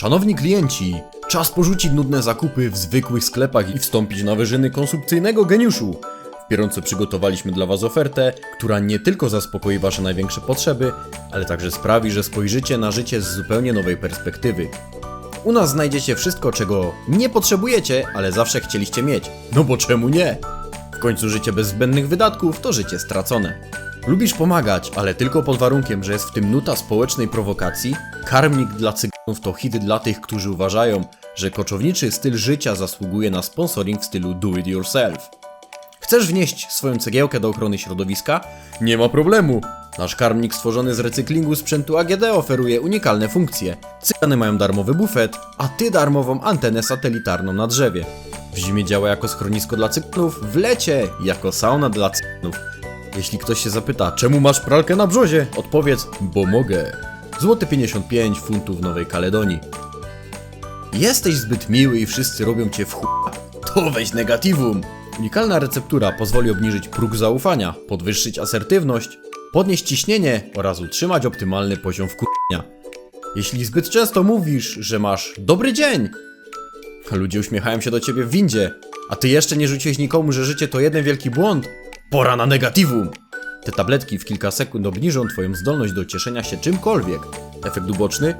Szanowni klienci, czas porzucić nudne zakupy w zwykłych sklepach i wstąpić na wyżyny konsumpcyjnego geniuszu. W Bieżąco przygotowaliśmy dla Was ofertę, która nie tylko zaspokoi Wasze największe potrzeby, ale także sprawi, że spojrzycie na życie z zupełnie nowej perspektywy. U nas znajdziecie wszystko, czego nie potrzebujecie, ale zawsze chcieliście mieć. No bo czemu nie? W końcu życie bez zbędnych wydatków to życie stracone. Lubisz pomagać, ale tylko pod warunkiem, że jest w tym nuta społecznej prowokacji? Karmnik dla cyganów to hit dla tych, którzy uważają, że koczowniczy styl życia zasługuje na sponsoring w stylu do it yourself. Chcesz wnieść swoją cegiełkę do ochrony środowiska? Nie ma problemu. Nasz karmnik stworzony z recyklingu sprzętu AGD oferuje unikalne funkcje. Cygany mają darmowy bufet, a ty darmową antenę satelitarną na drzewie. W zimie działa jako schronisko dla cyganów, w lecie jako sauna dla cyganów. Jeśli ktoś się zapyta, czemu masz pralkę na brzozie? Odpowiedz, bo mogę. Złote 55 funtów w Nowej Kaledonii. Jesteś zbyt miły i wszyscy robią cię w chuja. To weź negatywum. Unikalna receptura pozwoli obniżyć próg zaufania, podwyższyć asertywność, podnieść ciśnienie oraz utrzymać optymalny poziom wkurwienia. Jeśli zbyt często mówisz, że masz dobry dzień, ludzie uśmiechają się do ciebie w windzie, a ty jeszcze nie rzuciłeś nikomu, że życie to jeden wielki błąd, pora na negatywum. Te tabletki w kilka sekund obniżą twoją zdolność do cieszenia się czymkolwiek. Efekt uboczny?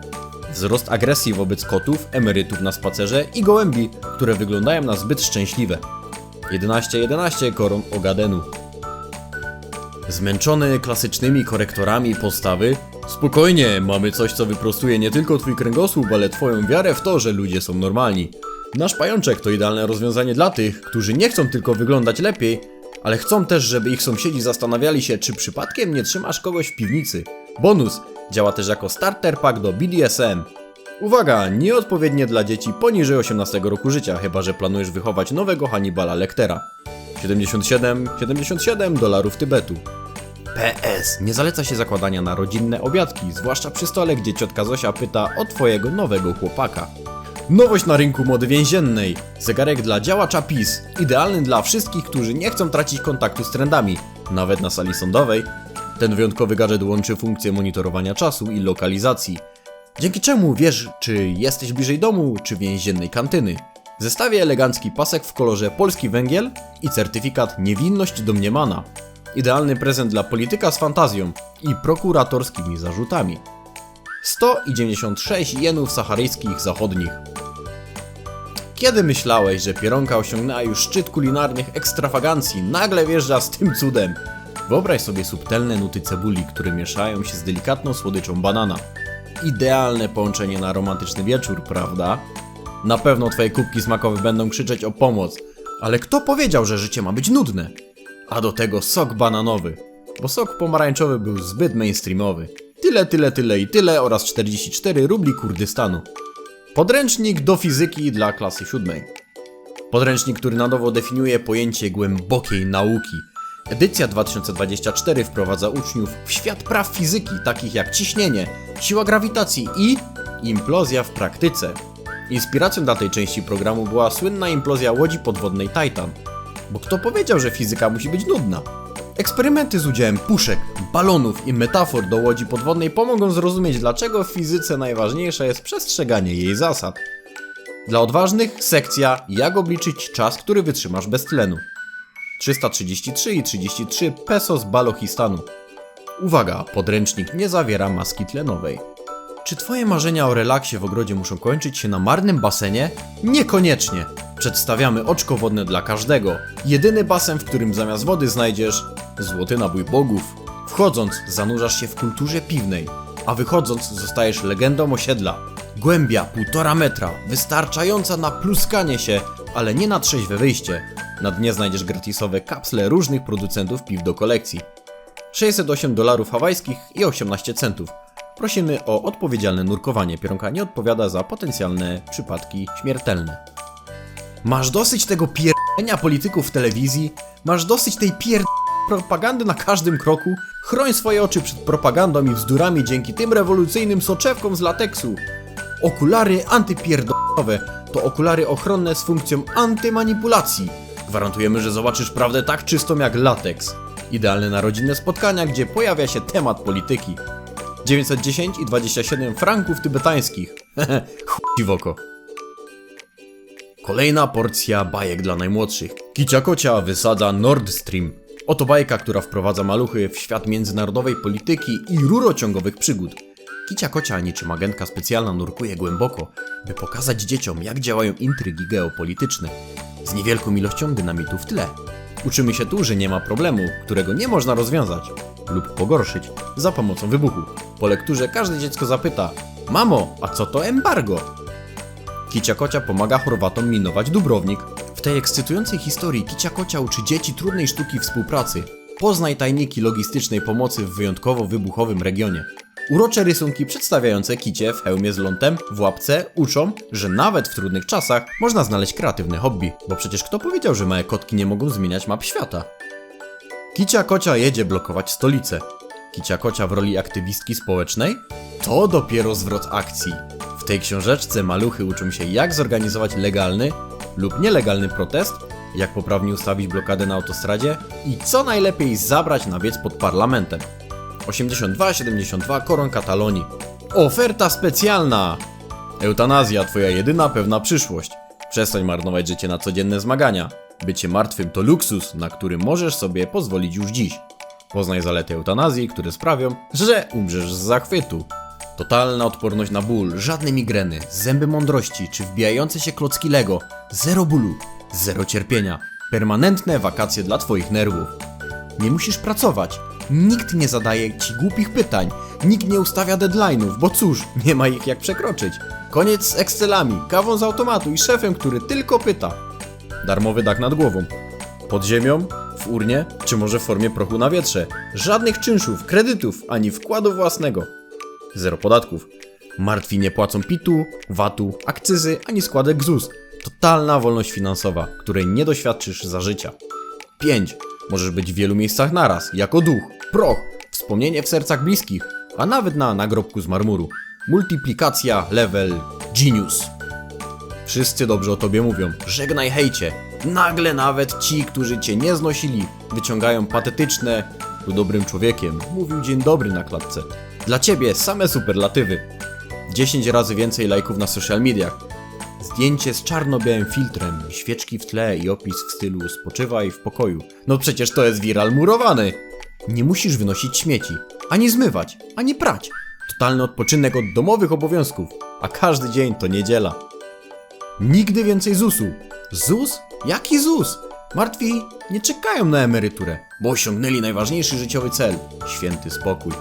Wzrost agresji wobec kotów, emerytów na spacerze i gołębi, które wyglądają na zbyt szczęśliwe. 11-11 koron Ogadenu. Zmęczony klasycznymi korektorami postawy? Spokojnie, mamy coś, co wyprostuje nie tylko twój kręgosłup, ale twoją wiarę w to, że ludzie są normalni. Nasz pajączek to idealne rozwiązanie dla tych, którzy nie chcą tylko wyglądać lepiej, ale chcą też, żeby ich sąsiedzi zastanawiali się, czy przypadkiem nie trzymasz kogoś w piwnicy. Bonus! Działa też jako starter pack do BDSM. Uwaga, nieodpowiednie dla dzieci poniżej 18 roku życia, chyba że planujesz wychować nowego Hannibala Lectera. 77, 77 dolarów Tybetu. PS. Nie zaleca się zakładania na rodzinne obiadki, zwłaszcza przy stole, gdzie ciotka Zosia pyta o twojego nowego chłopaka. Nowość na rynku mody więziennej. Zegarek dla działacza PiS. Idealny dla wszystkich, którzy nie chcą tracić kontaktu z trendami, nawet na sali sądowej. Ten wyjątkowy gadżet łączy funkcję monitorowania czasu i lokalizacji. Dzięki czemu wiesz, czy jesteś bliżej domu, czy więziennej kantyny. W zestawie elegancki pasek w kolorze polski węgiel i certyfikat niewinność domniemana. Idealny prezent dla polityka z fantazją i prokuratorskimi zarzutami. 196 jenów saharyjskich zachodnich. Kiedy myślałeś, że Pieronka osiągnęła już szczyt kulinarnych ekstrawagancji, nagle wjeżdża z tym cudem. Wyobraź sobie subtelne nuty cebuli, które mieszają się z delikatną słodyczą banana. Idealne połączenie na romantyczny wieczór, prawda? Na pewno twoje kubki smakowe będą krzyczeć o pomoc, ale kto powiedział, że życie ma być nudne? A do tego sok bananowy, bo sok pomarańczowy był zbyt mainstreamowy. Tyle, tyle, tyle i tyle oraz 44 rubli Kurdystanu. Podręcznik do fizyki dla klasy siódmej. Podręcznik, który na nowo definiuje pojęcie głębokiej nauki. Edycja 2024 wprowadza uczniów w świat praw fizyki, takich jak ciśnienie, siła grawitacji i implozja w praktyce. Inspiracją dla tej części programu była słynna implozja łodzi podwodnej Titan. Bo kto powiedział, że fizyka musi być nudna? Eksperymenty z udziałem puszek, balonów i metafor do łodzi podwodnej pomogą zrozumieć, dlaczego w fizyce najważniejsze jest przestrzeganie jej zasad. Dla odważnych sekcja Jak obliczyć czas, który wytrzymasz bez tlenu. 333 i 33 peso z Balochistanu. Uwaga, podręcznik nie zawiera maski tlenowej. Czy twoje marzenia o relaksie w ogrodzie muszą kończyć się na marnym basenie? Niekoniecznie. Przedstawiamy oczko wodne dla każdego. Jedyny basen, w którym zamiast wody znajdziesz złoty nabój bogów. Wchodząc, zanurzasz się w kulturze piwnej, a wychodząc, zostajesz legendą osiedla. Głębia półtora metra, wystarczająca na pluskanie się, ale nie na trzeźwe wyjście. Na dnie znajdziesz gratisowe kapsle różnych producentów piw do kolekcji. 608 dolarów hawajskich i 18 centów. Prosimy o odpowiedzialne nurkowanie. Pieronka nie odpowiada za potencjalne przypadki śmiertelne. Masz dosyć tego pierdolenia polityków w telewizji? Masz dosyć tej pierd... propagandy na każdym kroku? Chroń swoje oczy przed propagandą i bzdurami dzięki tym rewolucyjnym soczewkom z lateksu. Okulary antypierdolowe to okulary ochronne z funkcją antymanipulacji. Gwarantujemy, że zobaczysz prawdę tak czystą jak lateks. Idealne na rodzinne spotkania, gdzie pojawia się temat polityki. 910 i 27 franków tybetańskich. Chuj w oko. Kolejna porcja bajek dla najmłodszych. Kicia Kocia wysadza Nord Stream. Oto bajka, która wprowadza maluchy w świat międzynarodowej polityki i rurociągowych przygód. Kicia Kocia niczym agentka specjalna nurkuje głęboko, by pokazać dzieciom, jak działają intrygi geopolityczne. Z niewielką ilością dynamitu w tle. Uczymy się tu, że nie ma problemu, którego nie można rozwiązać lub pogorszyć za pomocą wybuchu. Po lekturze każde dziecko zapyta: Mamo, a co to embargo? Kicia Kocia pomaga Chorwatom minować Dubrownik. W tej ekscytującej historii Kicia Kocia uczy dzieci trudnej sztuki współpracy. Poznaj tajniki logistycznej pomocy w wyjątkowo wybuchowym regionie. Urocze rysunki przedstawiające kicie w hełmie z lądem w łapce uczą, że nawet w trudnych czasach można znaleźć kreatywne hobby, bo przecież kto powiedział, że małe kotki nie mogą zmieniać map świata? Kicia Kocia jedzie blokować stolicę. Kicia Kocia w roli aktywistki społecznej? To dopiero zwrot akcji. Tej książeczce maluchy uczą się jak zorganizować legalny lub nielegalny protest, jak poprawnie ustawić blokadę na autostradzie i co najlepiej zabrać na wiec pod parlamentem. 82-72 Koron Katalonii. Oferta specjalna! Eutanazja, twoja jedyna pewna przyszłość. Przestań marnować życie na codzienne zmagania. Bycie martwym to luksus, na który możesz sobie pozwolić już dziś. Poznaj zalety eutanazji, które sprawią, że umrzesz z zachwytu. Totalna odporność na ból, żadne migreny, zęby mądrości czy wbijające się klocki Lego. Zero bólu, zero cierpienia. Permanentne wakacje dla twoich nerwów. Nie musisz pracować. Nikt nie zadaje ci głupich pytań. Nikt nie ustawia deadline'ów, bo cóż, nie ma ich jak przekroczyć. Koniec z Excelami, kawą z automatu i szefem, który tylko pyta. Darmowy dach nad głową. Pod ziemią, w urnie, czy może w formie prochu na wietrze. Żadnych czynszów, kredytów, ani wkładu własnego. Zero podatków. Martwi nie płacą PIT-u, VAT-u, akcyzy, ani składek ZUS. Totalna wolność finansowa, której nie doświadczysz za życia. 5. Możesz być w wielu miejscach naraz, jako duch, proch, wspomnienie w sercach bliskich, a nawet na nagrobku z marmuru. Multiplikacja, level, genius. Wszyscy dobrze o tobie mówią. Żegnaj hejcie. Nagle nawet ci, którzy cię nie znosili, wyciągają patetyczne był dobrym człowiekiem. Mówił dzień dobry na klatce. Dla ciebie same superlatywy. 10 razy więcej lajków na social mediach. Zdjęcie z czarno-białym filtrem, świeczki w tle i opis w stylu spoczywaj w pokoju. No przecież to jest viral murowany. Nie musisz wynosić śmieci, ani zmywać, ani prać. Totalny odpoczynek od domowych obowiązków, a każdy dzień to niedziela. Nigdy więcej ZUS-u. ZUS? Jaki ZUS? Martwi nie czekają na emeryturę, bo osiągnęli najważniejszy życiowy cel święty spokój.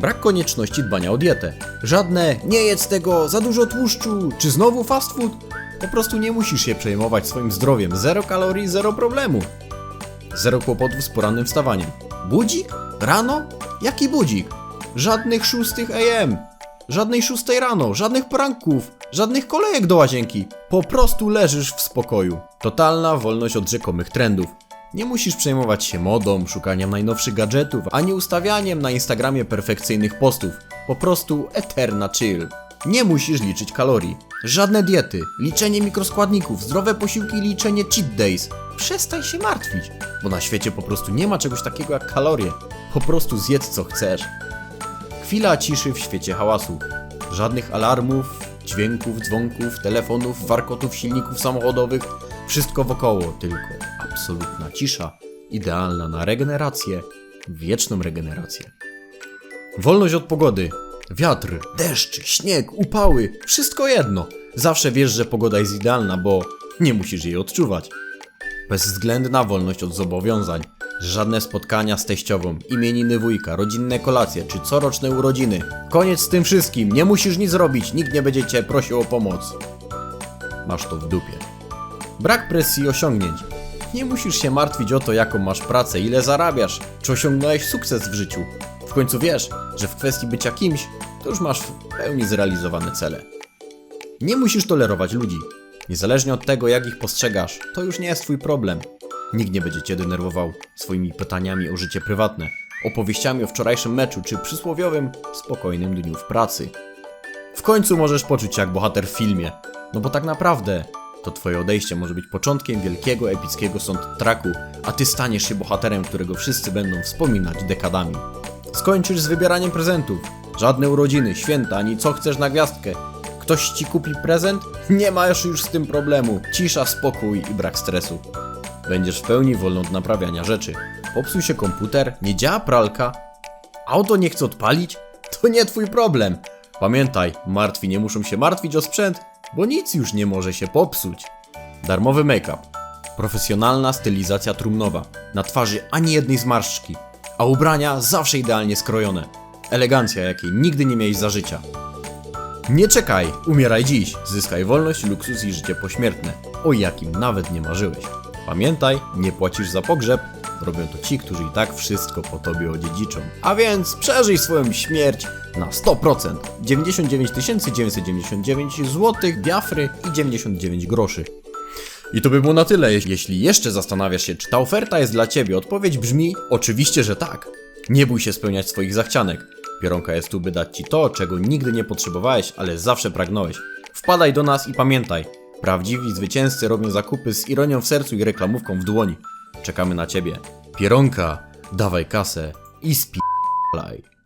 Brak konieczności dbania o dietę. Żadne nie jedz tego, za dużo tłuszczu, czy znowu fast food. Po prostu nie musisz się przejmować swoim zdrowiem. Zero kalorii, zero problemu. Zero kłopotów z porannym wstawaniem. Budzik? Rano? Jaki budzik? Żadnych 6 AM. Żadnej 6 rano, żadnych poranków, żadnych kolejek do łazienki. Po prostu leżysz w spokoju. Totalna wolność od rzekomych trendów. Nie musisz przejmować się modą, szukaniem najnowszych gadżetów, ani ustawianiem na Instagramie perfekcyjnych postów. Po prostu eterna chill. Nie musisz liczyć kalorii. Żadne diety, liczenie mikroskładników, zdrowe posiłki i liczenie cheat days. Przestań się martwić, bo na świecie po prostu nie ma czegoś takiego jak kalorie. Po prostu zjedz co chcesz. Chwila ciszy w świecie hałasu. Żadnych alarmów, dźwięków, dzwonków, telefonów, warkotów silników samochodowych. Wszystko wokoło, tylko absolutna cisza, idealna na regenerację, wieczną regenerację. Wolność od pogody. Wiatr, deszcz, śnieg, upały, wszystko jedno. Zawsze wiesz, że pogoda jest idealna, bo nie musisz jej odczuwać. Bezwzględna wolność od zobowiązań. Żadne spotkania z teściową, imieniny wujka, rodzinne kolacje czy coroczne urodziny. Koniec z tym wszystkim, nie musisz nic robić, nikt nie będzie cię prosił o pomoc. Masz to w dupie. Brak presji osiągnięć. Nie musisz się martwić o to, jaką masz pracę, ile zarabiasz, czy osiągnąłeś sukces w życiu. W końcu wiesz, że w kwestii bycia kimś, to już masz w pełni zrealizowane cele. Nie musisz tolerować ludzi. Niezależnie od tego, jak ich postrzegasz, to już nie jest twój problem. Nikt nie będzie cię denerwował swoimi pytaniami o życie prywatne, opowieściami o wczorajszym meczu czy przysłowiowym, spokojnym dniu w pracy. W końcu możesz poczuć się jak bohater w filmie, no bo tak naprawdę to twoje odejście może być początkiem wielkiego, epickiego soundtracku, a ty staniesz się bohaterem, którego wszyscy będą wspominać dekadami. Skończysz z wybieraniem prezentów. Żadne urodziny, święta, ani co chcesz na gwiazdkę. Ktoś ci kupi prezent? Nie masz już z tym problemu. Cisza, spokój i brak stresu. Będziesz w pełni wolny od naprawiania rzeczy. Popsuł się komputer, nie działa pralka, auto nie chce odpalić? To nie twój problem. Pamiętaj, martwi nie muszą się martwić o sprzęt, bo nic już nie może się popsuć. Darmowy make-up. Profesjonalna stylizacja trumnowa. Na twarzy ani jednej zmarszczki, a ubrania zawsze idealnie skrojone. Elegancja, jakiej nigdy nie miałeś za życia. Nie czekaj, umieraj dziś. Zyskaj wolność, luksus i życie pośmiertne, o jakim nawet nie marzyłeś. Pamiętaj, nie płacisz za pogrzeb, robią to ci, którzy i tak wszystko po tobie odziedziczą. A więc przeżyj swoją śmierć na 100%. 99 999 zł, biafry i 99 groszy. I to by było na tyle. Jeśli jeszcze zastanawiasz się, czy ta oferta jest dla ciebie, odpowiedź brzmi oczywiście, że tak. Nie bój się spełniać swoich zachcianek. Pieronka jest tu, by dać ci to, czego nigdy nie potrzebowałeś, ale zawsze pragnąłeś. Wpadaj do nas i pamiętaj. Prawdziwi zwycięzcy robią zakupy z ironią w sercu i reklamówką w dłoni. Czekamy na ciebie. Pieronka, dawaj kasę i spi***laj.